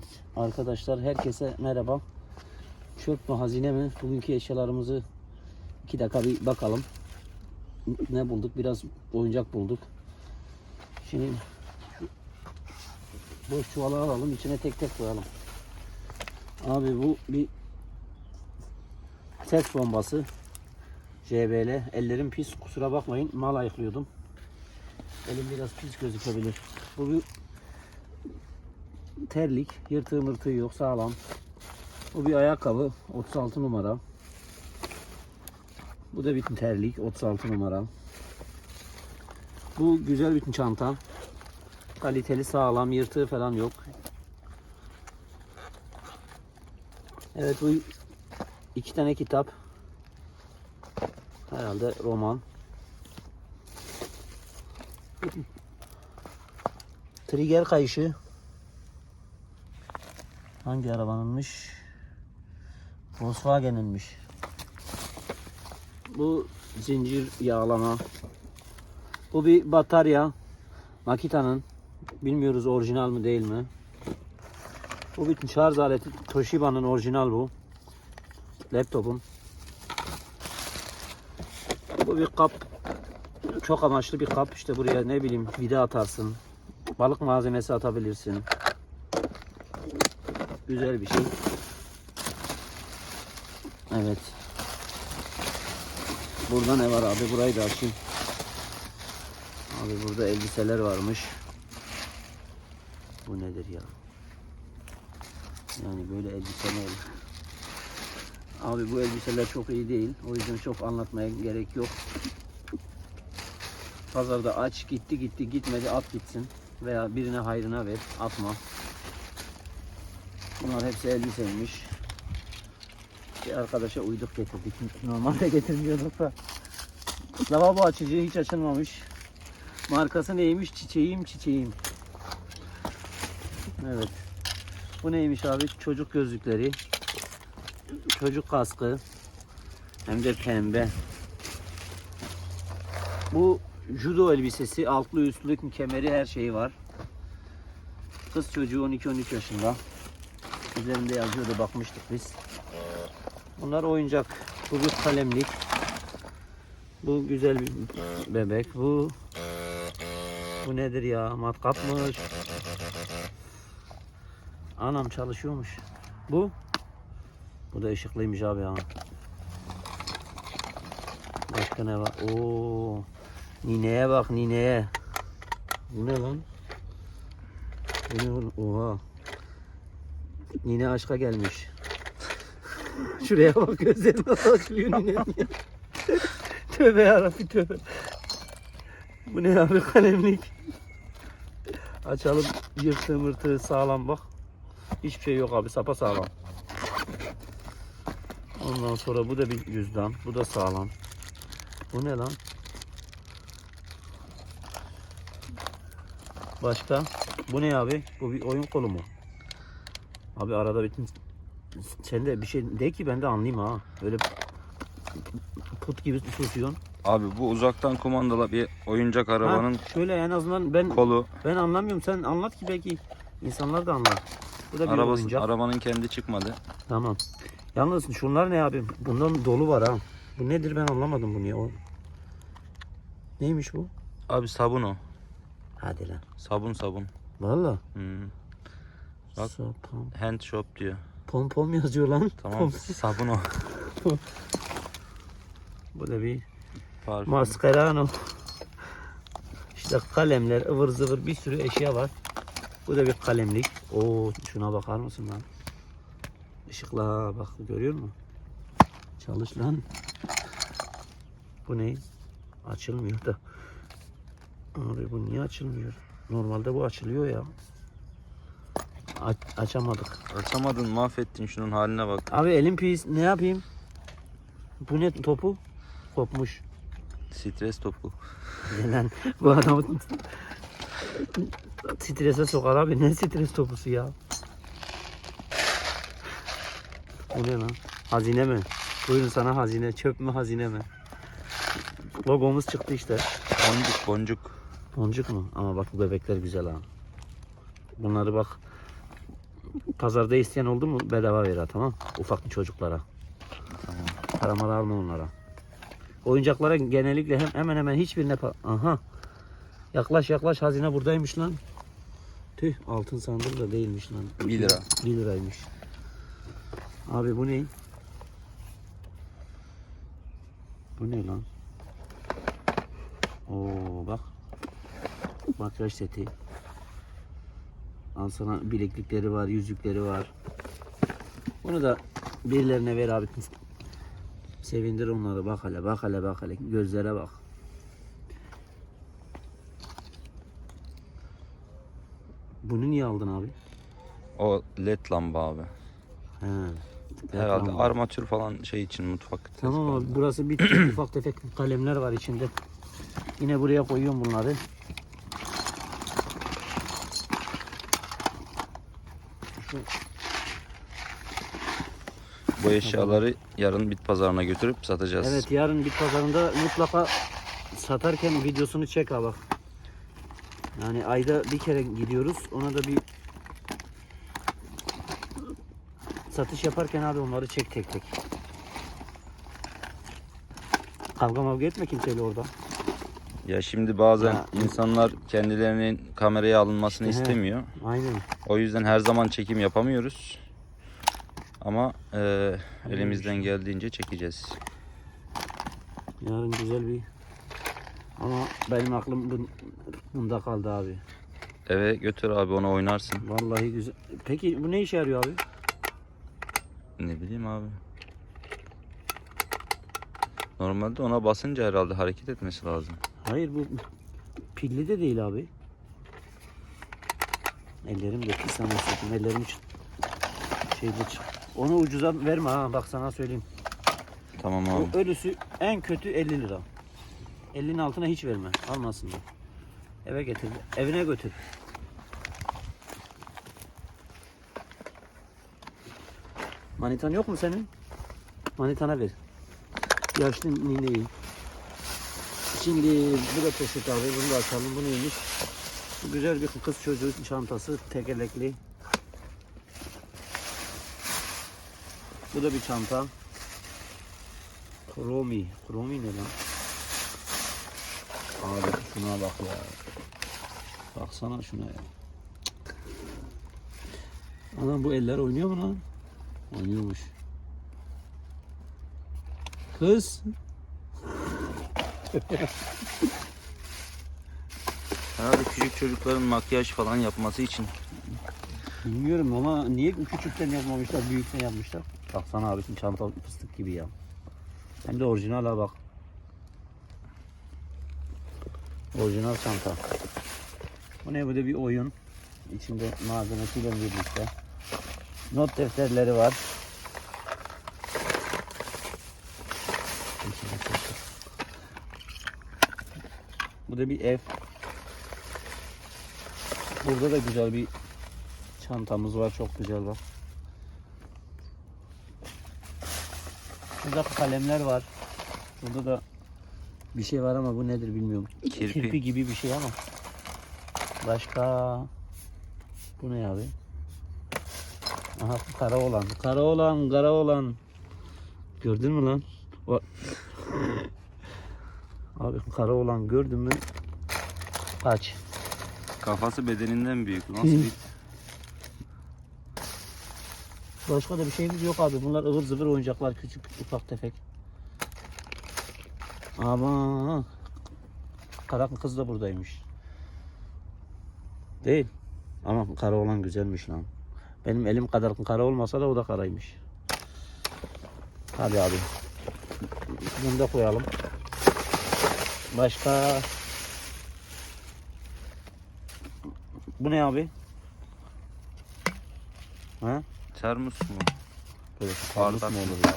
Evet arkadaşlar herkese merhaba. Çöp mü hazine mi? Bugünkü eşyalarımızı iki dakika bir bakalım. Ne bulduk? Biraz oyuncak bulduk. Şimdi boş çuvalı alalım içine tek tek koyalım. Abi bu bir ses bombası. JBL. Ellerim pis kusura bakmayın. Mal ayıklıyordum. Elim biraz pis gözükebilir. Bu bir terlik. Yırtığı mırtığı yok. Sağlam. Bu bir ayakkabı. 36 numara. Bu da bir terlik. 36 numara. Bu güzel bir çanta. Kaliteli sağlam. Yırtığı falan yok. Evet bu iki tane kitap. Herhalde roman. Trigger kayışı. Hangi arabanınmış? Volkswagen'inmiş. Bu zincir yağlama. Bu bir batarya. Makita'nın. Bilmiyoruz orijinal mi değil mi? Bu bir şarj aleti. Toshiba'nın orijinal bu. Laptopum. Bu bir kap. Çok amaçlı bir kap. İşte buraya ne bileyim vida atarsın. Balık malzemesi atabilirsin. Güzel bir şey. Evet. Burada ne var abi? Burayı da açayım. Abi burada elbiseler varmış. Bu nedir ya? Yani böyle elbiseler. Abi bu elbiseler çok iyi değil. O yüzden çok anlatmaya gerek yok. Pazarda aç gitti gitti gitmedi at gitsin. Veya birine hayrına ver atma. Bunlar hepsi elbiseymiş. Bir arkadaşa uyduk getirdik. Normalde getirmiyorduk da. Lavabo açıcı hiç açılmamış. Markası neymiş? Çiçeğim çiçeğim. Evet. Bu neymiş abi? Çocuk gözlükleri. Çocuk kaskı. Hem de pembe. Bu judo elbisesi. Altlı üstlü kemeri her şeyi var. Kız çocuğu 12-13 yaşında. Üzerinde yazıyordu bakmıştık biz. Bunlar oyuncak. Bu bir kalemlik. Bu güzel bir bebek. Bu bu nedir ya? Matkapmış. Anam çalışıyormuş. Bu bu da ışıklıymış abi ya. Başka ne var? Oo. Nineye bak nineye. Bu ne lan? Bu ne oğlum? Oha. Nine aşka gelmiş. Şuraya bak gözlerim nasıl açılıyor ninenin ya. tövbe yarabbim tövbe. Bu ne abi kalemlik. Açalım yırtığı mırtığı sağlam bak. Hiçbir şey yok abi sapa sağlam. Ondan sonra bu da bir cüzdan. Bu da sağlam. Bu ne lan? Başka? Bu ne abi? Bu bir oyun kolu mu? Abi arada bütün sen de bir şey de ki ben de anlayayım ha. Böyle put gibi susuyorsun. Abi bu uzaktan kumandalı bir oyuncak arabanın Ha, şöyle en azından ben kolu. ben anlamıyorum. Sen anlat ki belki insanlar da anlar. Bu da bir Arabası, oyuncak. arabanın kendi çıkmadı. Tamam. Yalnız şunlar ne abi? Bundan dolu var ha. Bu nedir ben anlamadım bunu ya. O... Neymiş bu? Abi sabun o. Hadi lan. Sabun sabun. Valla. Hmm. Bak. Sapam. Hand shop diyor. Pom pom yazıyor lan. Tamam Pom. sabun o. Bu da bir Parfüm. mascarano. İşte kalemler, ıvır zıvır bir sürü eşya var. Bu da bir kalemlik. Oo şuna bakar mısın lan? Işıkla bak görüyor musun? Çalış lan. Bu ne? Açılmıyor da. Abi bu niye açılmıyor? Normalde bu açılıyor ya. Aç, açamadık. Açamadın mahvettin şunun haline bak. Abi elim pis ne yapayım? Bu ne topu? Kopmuş. Stres topu. Lan bu adamı strese sokar abi. Ne stres topusu ya? Bu ne lan? Hazine mi? Buyurun sana hazine. Çöp mü hazine mi? Logomuz çıktı işte. Boncuk boncuk. Boncuk mu? Ama bak bu bebekler güzel ha. Bunları bak pazarda isteyen oldu mu bedava ver ha tamam. Ufak çocuklara. Tamam. Paramara alma onlara. Oyuncaklara genellikle hem, hemen hemen hiçbirine Aha. Yaklaş yaklaş hazine buradaymış lan. Tüh altın sandım da değilmiş lan. 1 lira. 1 liraymış. Abi bu ne? Bu ne lan? Oo bak. Makyaj seti. Al sana bileklikleri var, yüzükleri var. Bunu da birilerine ver abi. Sevindir onları. Bak hele, bak hele, bak hele. Gözlere bak. Bunu niye aldın abi? O led lamba abi. He. Herhalde Tamam. armatür falan şey için mutfak. Tamam abi burası bitti. Ufak tefek kalemler var içinde. Yine buraya koyuyorum bunları. Bu eşyaları yarın bit pazarına götürüp satacağız. evet yarın bit pazarında mutlaka satarken videosunu çek ha bak. Yani ayda bir kere gidiyoruz. Ona da bir satış yaparken abi onları çek tek tek. Kavga mavga etme kimseyle orada. Ya şimdi bazen Ha. insanlar kendilerinin kameraya alınmasını he. istemiyor. Aynen. O yüzden her zaman çekim yapamıyoruz. Ama e, elimizden geldiğince çekeceğiz. Yarın güzel bir ama benim aklım bun- bunda kaldı abi. Eve götür abi onu oynarsın. Vallahi güzel. Peki bu ne işe yarıyor abi? Ne bileyim abi. Normalde ona basınca herhalde hareket etmesi lazım. Hayır bu pilli de değil abi. Ellerim de pis anasını ellerim için şeyde çık. Onu ucuza verme ha bak sana söyleyeyim. Tamam abi. O ölüsü en kötü 50 lira. 50'nin altına hiç verme. Almasınlar. Eve getir. Evine götür. Manitan yok mu senin? Manitana ver. Yaşlı nineyi. Şimdi bu da poşet abi. Bunu da açalım. Bu neymiş? Bu güzel bir kız çocuğu çantası. Tekerlekli. Bu da bir çanta. Kromi. Kromi ne lan? Abi şuna bak ya. Baksana şuna ya. Anam bu eller oynuyor mu lan? Oynuyormuş. Kız. Herhalde küçük çocukların makyaj falan yapması için. Bilmiyorum ama niye küçükten yapmamışlar, büyükten yapmışlar? Baksana abi şimdi çanta fıstık gibi ya. Hem de orijinal ha bak. Orijinal çanta. Bu ne bu da bir oyun. İçinde malzemesiyle birlikte. Not defterleri var. İçine koyduk. Bu da bir ev. Burada da güzel bir çantamız var. Çok güzel bak. Burada kalemler var. Burada da bir şey var ama bu nedir bilmiyorum. Kirpi. gibi bir şey ama. Başka bu ne abi? Aha kara olan. Kara olan, kara olan. Gördün mü lan? O... abi kara olan gördün mü? Kaç. Kafası bedeninden büyük. Nasıl bir... Başka da bir şeyimiz yok abi. Bunlar ıvır zıvır oyuncaklar. Küçük ufak tefek. Ama kara kız da buradaymış. Değil. Ama kara olan güzelmiş lan. Benim elim kadar kara olmasa da o da karaymış. Hadi abi. Bunu da koyalım. Başka Bu ne abi? Ha? Termos mu? Böyle parlak Bardak. mı olur ya?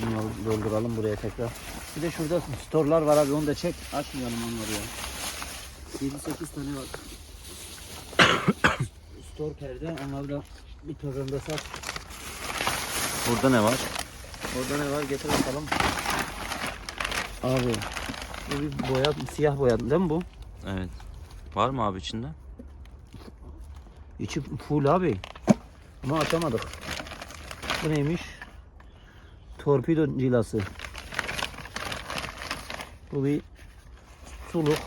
Bunları dolduralım buraya tekrar. Bir de şurada storlar var abi onu da çek. Açmayalım onları ya. 7-8 tane var. Store perde onları da bir programda sat. Burada ne var? Orada ne var getir bakalım. Abi bu bir boya siyah boya değil mi bu? Evet. Var mı abi içinde? İçi full abi. Ama açamadık. Bu neymiş? Torpido cilası. Bu bir suluk.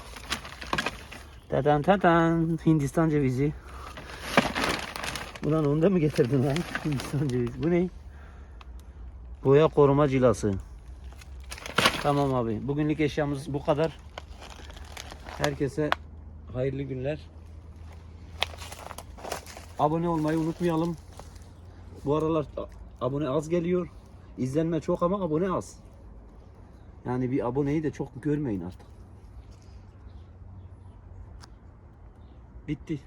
Tadan tadan Hindistan cevizi. Ulan onu da mı getirdin lan? Hindistan cevizi. Bu ne? Boya koruma cilası. Tamam abi. Bugünlük eşyamız bu kadar. Herkese hayırlı günler. Abone olmayı unutmayalım. Bu aralar abone az geliyor. İzlenme çok ama abone az. Yani bir aboneyi de çok görmeyin artık. Bitti.